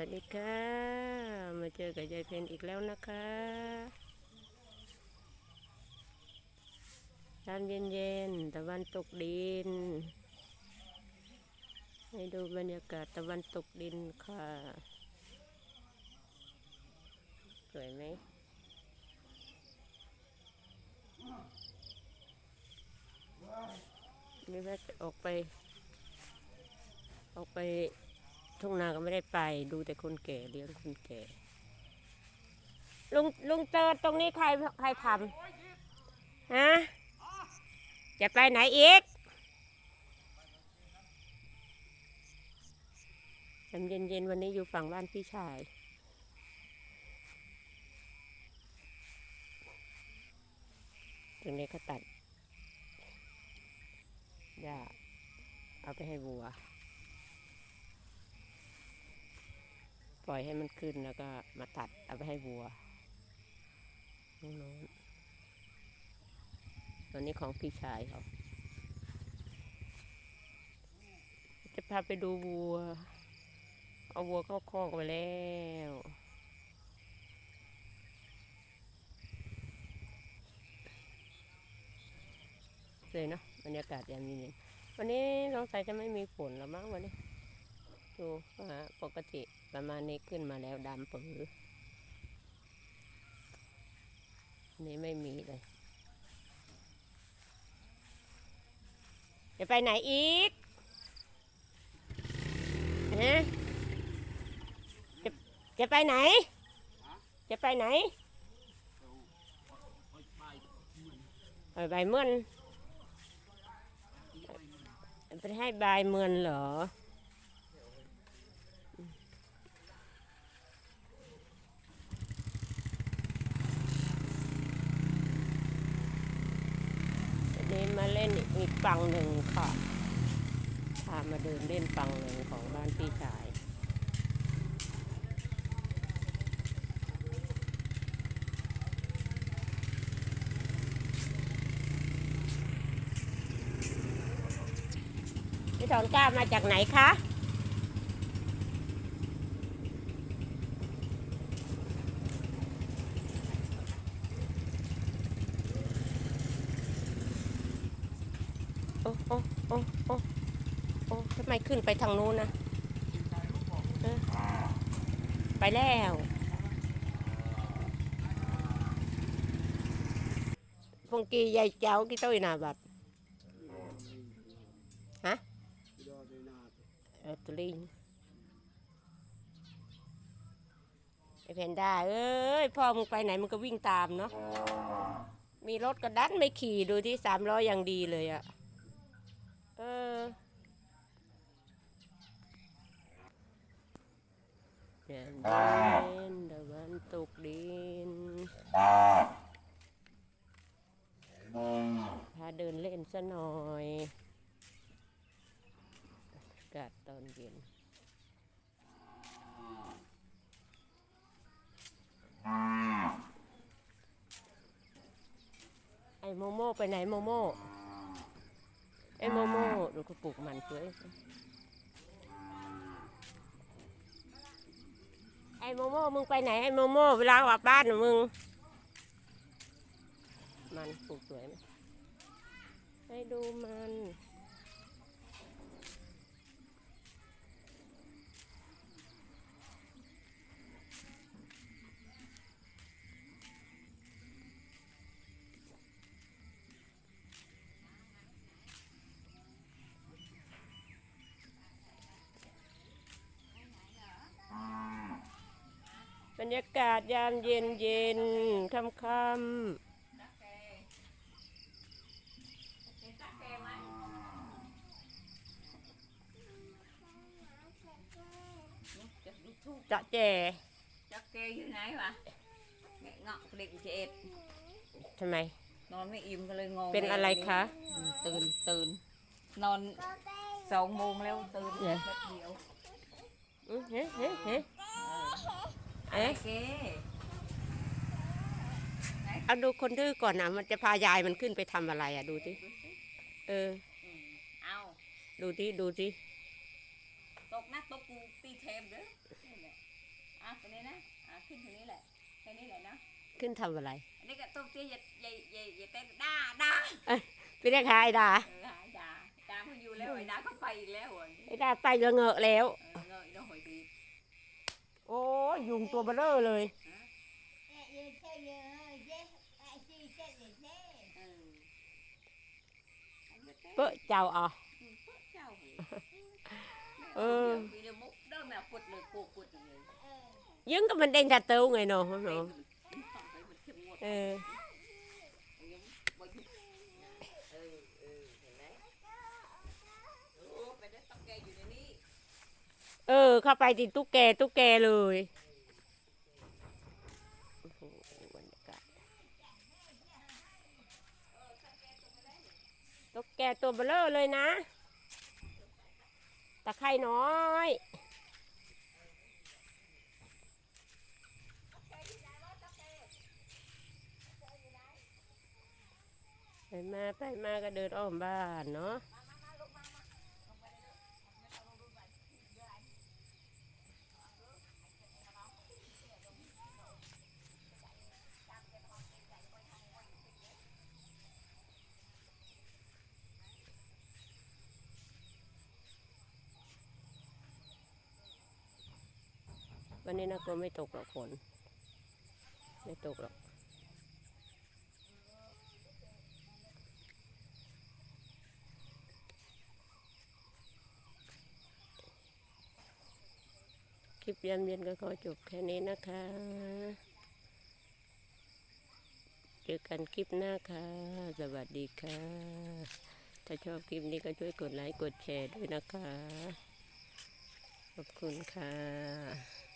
วัสดีค่ะ มาเจอกับยายเพนอีกแล้วนะคะยามเย็นๆตะวันตกดิน ให้ดูบรรยากาศตะวันตกดินค่ะ สวยไหมนี่ว่ออกไป ออกไป ทุ่งนาก็ไม่ได้ไปดูแต่คนแก่เลี้ยงคนแก่ ลุงลุงเจอตรงนี้ใครใครทำฮะจะไปไหนอีกยามเย็นๆวันนี้อยู่ฝั่งบ้านพี่ชาย ตรงนี้เขาตัดหญ้าเอาไปให้วัว ปล่อยให้มันขึ้นแล้วก็มาตัดเอาไปให้วัวตรงโน้นตัวนี้ของพี่ชายเขาจะพาไปดูวัว เอาวัวเข้าคอกไปแล้วสวยเนาะบรรยากาศยามเย็นวันนี้สงสัยจะไม่มีฝนแล้วมั้งวันนี้ ดูปกติ ประมาณนี้ขึ้นมาแล้วดำปืออันนี้ไม่มีเลย จะไปไหนอีกฮะจะจะไปไหน จะไปไหนไปใบเมือนไปให้ใบเมือนเหรอ นี้มาเล่นอีกฝั่งหนึ่งค่ะพามาเดินเล่นฝั่งหนึ่งของบ้านพี่ชายพี่ทองกล้ามาจากไหนคะ โอ้โอ้โอ้โอ้ทำไมขึ้นไปทางนู้นนะไปแล้ว พงกีใหญ่เจ้ากี่ตัวนาบัดฮะเออตุลิงไอเพนด้าเอ้ยพ่อมึงไปไหนมึงก็วิ่งตามเนาะมีรถกระดันไม่ขี่ดูที่สามล้ออย่างดีเลยอะ เออ เย็นเย็นตะวันตกดิน พาเดินเล่นซะหน่อยอากาศตอนเย็นไอโมโม่ไปไหนโมโม่ไอโมโม่ดูเขาปลูกมันสวย อ้โมโม่มึงไปไหนไอ้โมโม่เวลากลับบ้านมึง มันปลูกสวยไหมให้ดูมัน รรยากาศยามเย็นเย็นค่ำค่ำจะแจจักแกอยู่ไหนวะแงะเงาะเด็กเจ็ดทำไม นอนไม่อิ่มก็เลยงง เป็นอะไรคะอืมตื่นตื่น นอนสองโมงแล้วตื่นเนี่ยแป๊บเดียวอื้อเฮ้เฮ้เฮ้ เอ๊ะเอ๊ะเกเอาดูคนดื้อก่อนนะมันจะพายายมันขึ้นไปทำอะไรอะดูสิเอออืมเอาดูสิดูสิตกนะตกกูตีเทมเด้อนี่แหละอะตรงนี้นะอะขึ้นตรงนี้แหละแค่นี้แหละเนาะขึ้นทำอะไรอันนี้ก็ต้มเตี้ยอย่าอย่าอย่าอย่าเต้นด่าด่าไปเรียกหาไอ้ดาเออหายด่าด่าเขาอยู่แล้วไอ้ด่าเขาไปอีกแล้วเหรอไอ้ดาไปละเงอะแล้ว เออเงยน้องหอยดี โอ้ยยุงตัวเบลอเลยเอออันนี้เต้นเปอะเจ้าอะอืมเปิ้ลเจ้าเหรอ เออ เข้าไปติดตุ๊กแกตุ๊กแกเลยตุ๊กแกตัวเบลอเลยนะ ตะไคร่น้อยไปมาไปมาก็เดินอ้อมบ้านเนาะ วันนี้นะก็ไม่ตกหรอกฝนไม่ตกหรอกคลิปยามเย็นก็ขอจบแค่นี้นะคะ เจอกันคลิปหน้าค่ะ สวัสดีค่ะ ถ้าชอบคลิปนี้ก็ช่วยกดไลค์กดแชร์ด้วยนะคะ ขอบคุณค่ะ